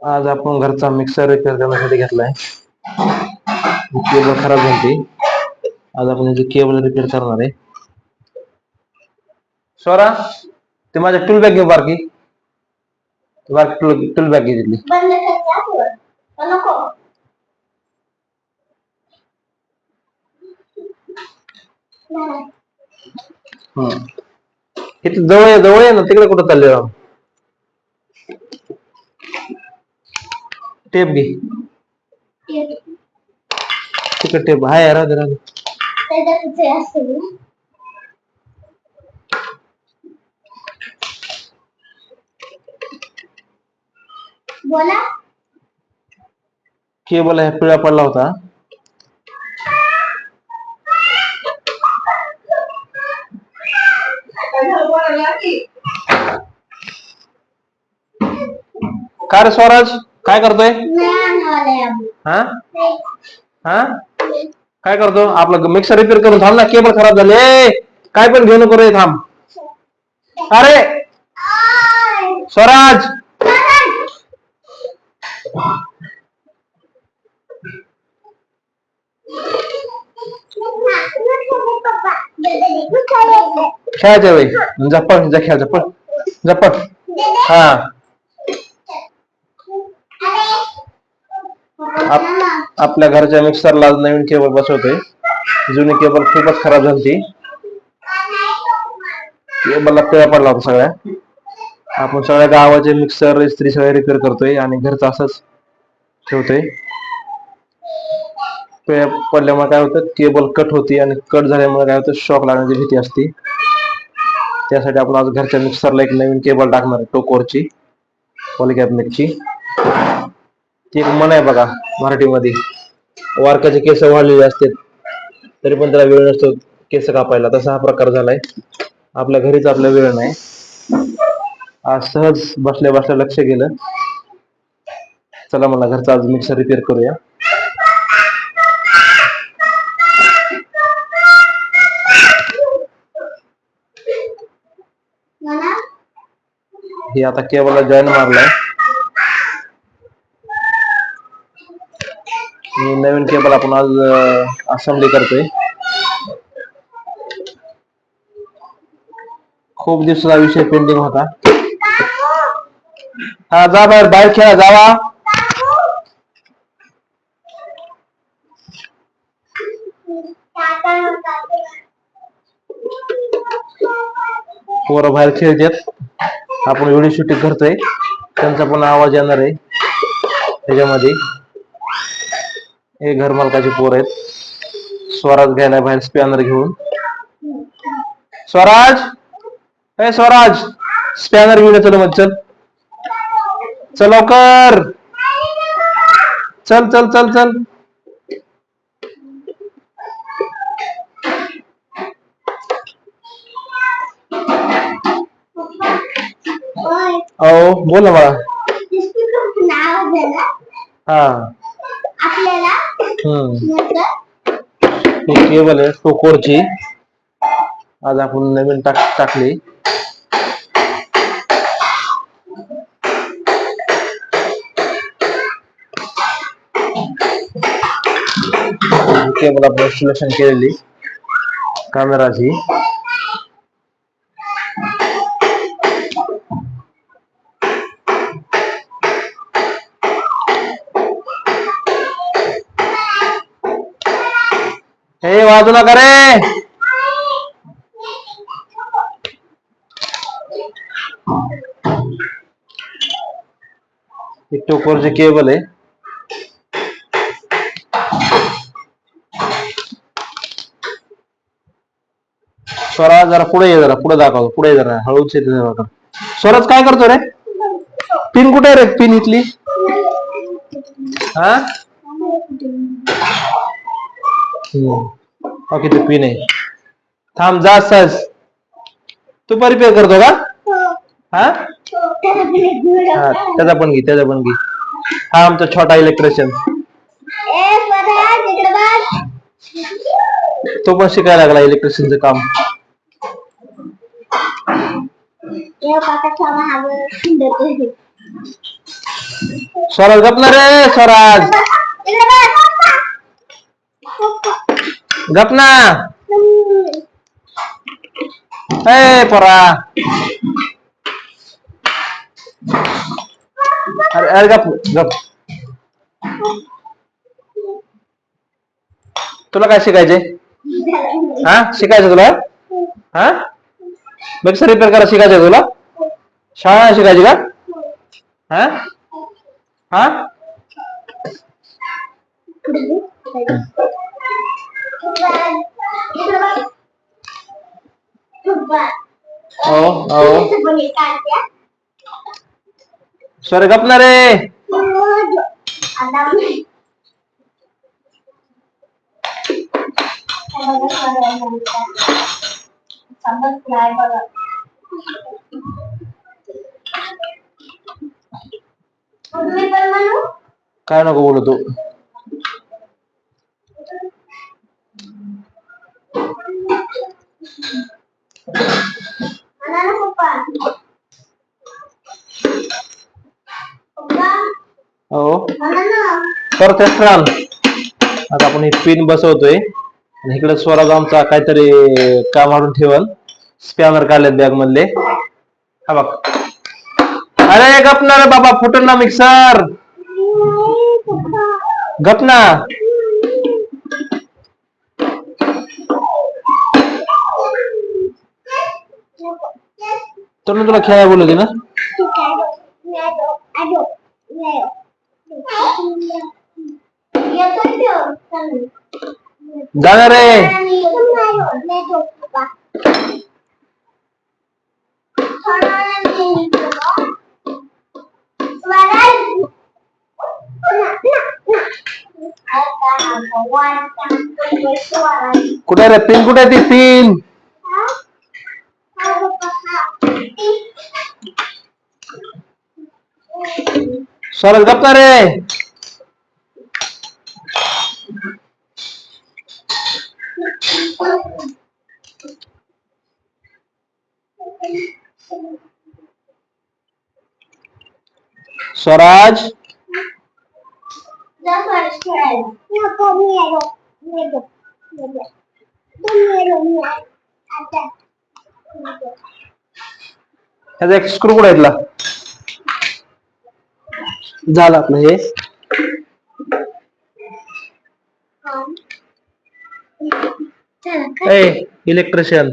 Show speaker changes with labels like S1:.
S1: आज आपण घरचा मिक्सर रिपेअर करण्यासाठी घेतलाय. केबल खराब झाली. आज आपण याची केबल रिपेअर करणार आहे. स्वरा ते माझ्या टूल बॅग घेऊ बारकी. बारकी टूल टूल बॅग घे तिथली. हम्म. इथे जवळ आहे जवळ आहे ना तिकडे कुठं चालले राव? टेप घे. तिकडे टेप हाय राहू दे राहू दे.
S2: बोला.
S1: केबल आहे पिळा पडला होता. काय रे स्वराज? काय करतोय. हा? हा? काय करतो? आपलं मिक्सर रिपेअर करून थांब ना केबल खराब झाले. काय पण घेऊ नको रे थांब. अरे. स्वराज! खेळायच्या वेळी जप्पड जा खेळ जप्पड जप्पड हा. आप- आपल्या घरच्या मिक्सरला नवीन केबल बसवतोय. जुनी केबल खूपच खराब झाली केबलला पिळा पडला होता सगळ्या. आपण सगळ्या गावाचे मिक्सर इस्त्री सगळे रिपेअर करतोय आणि घरचं असंच ठेवतोय. पडल्यामुळे काय होतं केबल कट होती आणि कट झाल्यामुळे काय होतं शॉक लागण्याची भीती असते. त्यासाठी आपण आज घरच्या मिक्सरला एक नवीन केबल टाकणार आहे टोकोरची पॉलिकॅबनेटची ती एक मन आहे बघा मराठीमध्ये. वारकाचे केस वाढलेले असतात तरी पण त्याला वेळ नसतो केस कापायला. तसा हा प्रकार झालाय. आपल्या घरीच आपल्या वेळ नाही. आज सहज बसल्या बसल्या लक्ष गेलं. चला मला घरचा आज मिक्सर रिपेअर करूया. हे आता केबलला जॉईन मारलाय. मी नवीन केबल आपण आज असेंब्ली करतोय. खूप दिवसाचा विषय पेंडिंग होता. हा जा बाहेर बाहेर खेळा जावा पोरं बाहेर खेळतात. आपण व्हिडिओ शूटिंग करतोय. त्यांचा पण आवाज येणार आहे. त्याच्यामध्ये. हे घर मालकाचे पोर आहेत. स्वराज घ्यायला बाहेर स्पॅनर घेऊन. स्वराज! हे स्वराज! स्पॅनर घेऊन चल मग चल. चल लवकर. चल चल चल चल. अहो बोल ना मला
S2: स्पीकरचं नाव आहे ना
S1: हा.
S2: आपल्याला
S1: हम्म.
S2: म्हटलं
S1: ही केबल आहे टोकोरची. आज आपण नवीन टाक टाकली. केबल आपण इन्स्टॉलेशन केलेली. कॅमेराची हे वाजू नका रे. टोकोरचे केबल आहे. स्वरा जरा पुढे ये जरा पुढे दाखव पुढे जरा हळूच येते जरा स्वराज काय करतो रे? पिन कुठे आहे रे पिन इथली? हा? ओके ते किती पिन आहे. थांब जा सहज तू पण रिपेअर करतो का? हा? हा त्याचा पण घे त्याचा पण घे. हा आमचा छोटा इलेक्ट्रिशियन तो पण शिकायला लागला इलेक्ट्रिशियनचं काम.
S2: स्वराज गपना रे स्वराज. गपना ए पोरा अरे अरे गप गप तुला काय शिकायचे हा? शिकायचं तुला? हा? मिक्सर रिपेअर करा शिकायचं तुला? शाळा शिकायची का? हा? हा? हो हो सर गपना रे काय नको बोलू हो. तर स्नान. आता आपण पिन बसवतोय. आणि इकडे स्वराज आमचा काहीतरी काम आणून ठेवल. स्पॅनर काढलेत बॅग मधले. हा बघ. अरे गपना रे बाबा फुटल ना मिक्सर गपना तर मी तुला खेळायला बोलवते ना? जाणार रे कुठे रे पिन कुठे ती पिन स्वराज गपना रे स्वराज ह्याचा एक स्क्रू कुठे येतला झालं आपलं हे? ए इलेक्ट्रिशियन